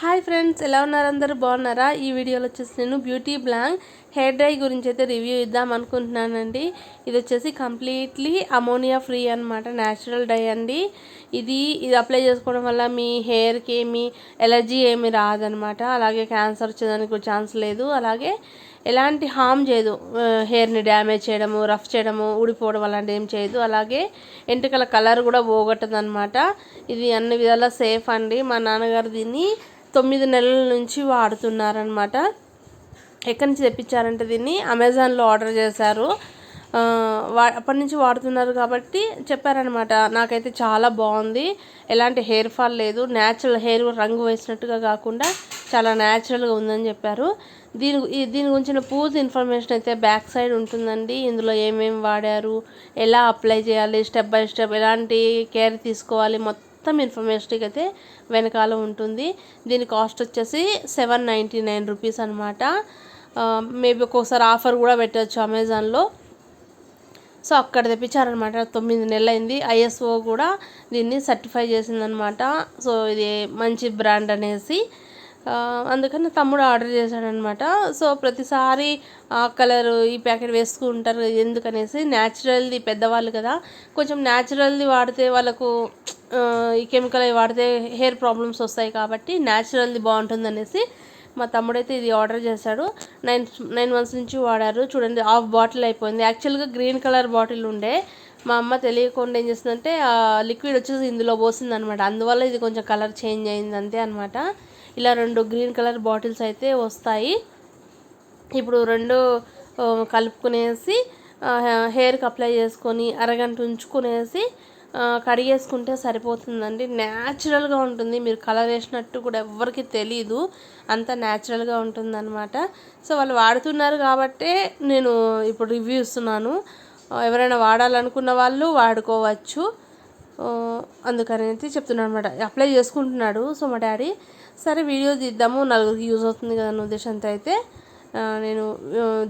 Hi friends ఎలా ఉన్నారు అందరూ? బాగున్నారా? ఈ వీడియోలో వచ్చేసి నేను బ్యూటీ బ్లాంక్ హెయిర్ డ్రై గురించి అయితే రివ్యూ ఇద్దాం అనుకుంటున్నానండి. ఇది వచ్చేసి కంప్లీట్లీ అమోనియా ఫ్రీ అనమాట న్యాచురల్ డై అండి. ఇది ఇది అప్లై చేసుకోవడం వల్ల మీ హెయిర్కి ఏమి ఎలర్జీ ఏమి రాదనమాట అలాగే క్యాన్సర్ వచ్చేదానికి ఛాన్స్ లేదు. అలాగే ఎలాంటి హామ్ చేయదు. హెయిర్ని డ్యామేజ్ చేయడము రఫ్ చేయడము ఊడిపోవడం అలాంటివి ఏం చేయదు. అలాగే వెంట్రుకల కలర్ కూడా పోగొట్టదు అనమాట ఇది అన్ని విధాలా సేఫ్ అండి. మా నాన్నగారు దీన్ని తొమ్మిది నెలల నుంచి వాడుతున్నారనమాట ఎక్కడి నుంచి తెప్పించారంటే దీన్ని అమెజాన్లో ఆర్డర్ చేశారు. అప్పటి నుంచి వాడుతున్నారు కాబట్టి చెప్పారనమాట నాకైతే చాలా బాగుంది. ఎలాంటి హెయిర్ ఫాల్ లేదు. న్యాచురల్ హెయిర్ రంగు వేసినట్టుగా కాకుండా చాలా న్యాచురల్గా ఉందని చెప్పారు. దీని దీని గురించిన పూర్తి ఇన్ఫర్మేషన్ అయితే బ్యాక్ సైడ్ ఉంటుందండి. ఇందులో ఏమేమి వాడారు ఎలా అప్లై చేయాలి స్టెప్ బై స్టెప్ ఎలాంటి కేర్ తీసుకోవాలి మొత్తం ఇన్ఫర్మేషన్ అయితే వెనకాల ఉంటుంది. దీని కాస్ట్ వచ్చేసి సెవెన్ నైంటీ నైన్ రూపీస్ అనమాట మేబీ ఒక్కోసారి ఆఫర్ కూడా పెట్టచ్చు అమెజాన్లో. సో అక్కడ తెప్పించారనమాట. తొమ్మిది నెలలు అయింది ఐఎస్ఓ కూడా దీన్ని సర్టిఫై చేసిందనమాట. సో ఇది మంచి బ్రాండ్ అనేసి అందుకని తమ్ముడు ఆర్డర్ చేశాడనమాట. సో ప్రతిసారి ఆ కలర్ ఈ ప్యాకెట్ వేసుకుంటారు ఎందుకనేసి న్యాచురల్ది పెద్దవాళ్ళు కదా కొంచెం న్యాచురల్ది వాడితే వాళ్ళకు ఈ కెమికల్ అవి వాడితే హెయిర్ ప్రాబ్లమ్స్ వస్తాయి కాబట్టి న్యాచురల్ది బాగుంటుందనేసి మా తమ్ముడైతే ఇది ఆర్డర్ చేశాడు. నైన్ నైన్ మంత్స్ నుంచి వాడారు. చూడండి హాఫ్ బాటిల్ అయిపోయింది. యాక్చువల్గా గ్రీన్ కలర్ బాటిల్ ఉండే. మా అమ్మ తెలియకుండా ఏం చేసిందంటే ఆ లిక్విడ్ వచ్చేసి ఇందులో పోసిందనమాట. అందువల్ల ఇది కొంచెం కలర్ చేంజ్ అయింది అంతే అనమాట. ఇలా రెండు గ్రీన్ కలర్ బాటిల్స్ అయితే వస్తాయి. ఇప్పుడు రెండు కలుపుకునేసి హెయిర్కి అప్లై చేసుకొని అరగంట ఉంచుకునేసి కడిగేసుకుంటే సరిపోతుందండి. న్యాచురల్గా ఉంటుంది. మీరు కలర్ వేసినట్టు కూడా ఎవ్వరికి తెలీదు. అంత న్యాచురల్గా ఉంటుందన్నమాట. సో వాళ్ళు వాడుతున్నారు కాబట్టే నేను ఇప్పుడు రివ్యూ ఇస్తున్నాను. ఎవరైనా వాడాలనుకున్న వాళ్ళు వాడుకోవచ్చు. అందుకని అయితే చెప్తున్నాను అనమాట అప్లై చేసుకుంటున్నాడు. సో మా డాడీ సరే వీడియో తీద్దాము. నలుగురికి యూజ్ అవుతుంది కదా అన్న ఉద్దేశంతో అయితే నేను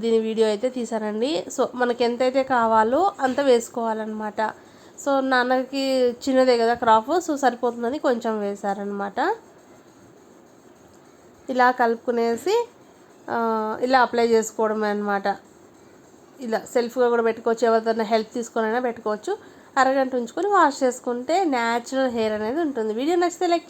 దీని వీడియో అయితే తీసానండి సో మనకి ఎంతైతే కావాలో అంత వేసుకోవాలన్నమాట. సో నాన్నకి చిన్నదే కదా క్రాప్ సో సరిపోతుందని కొంచెం వేశారనమాట ఇలా కలుపుకునేసి ఇలా అప్లై చేసుకోవడమే అనమాట ఇలా సెల్ఫ్గా కూడా పెట్టుకోవచ్చు ఎవరిదైనా హెల్ప్ తీసుకొనైనా పెట్టుకోవచ్చు. అరగంట ఉంచుకొని వాష్ చేసుకుంటే న్యాచురల్ హెయిర్ అనేది ఉంటుంది. వీడియో నచ్చితే లైక్